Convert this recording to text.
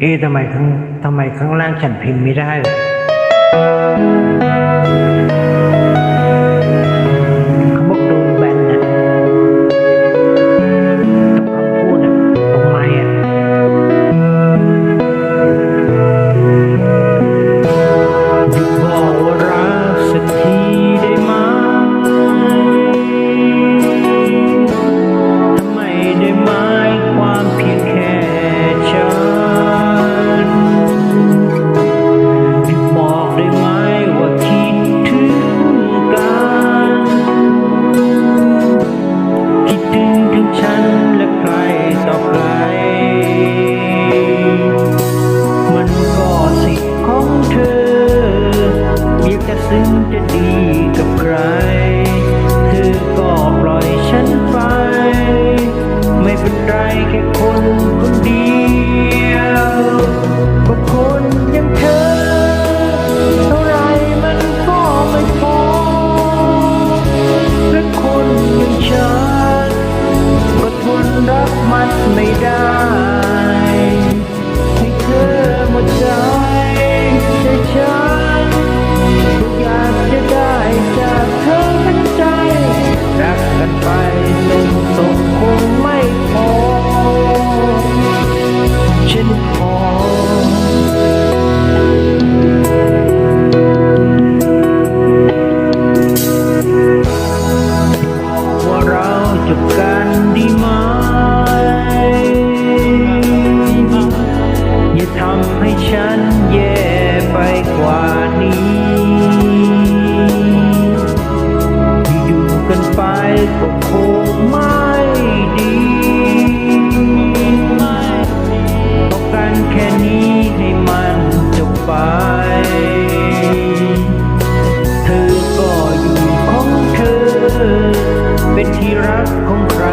เอ๊ะทำไมข้างทำไมข้างล่างฉันพิมพ์ไม่ได้ ไม่ได้ ให้เธอหมดใจแต่ฉัอยากจะได้จากเธอเป็นใจ รักกันไปจนสมคงไม่พอ ฉันขอว่าเราจะกัน ให้ฉันแย่ไปกว่านี้อยู่กันไปก็คงไม่ดีพอกันแค่นี้ให้มันจบไป เธอก็อยู่ของเธอ เป็นที่รักของใคร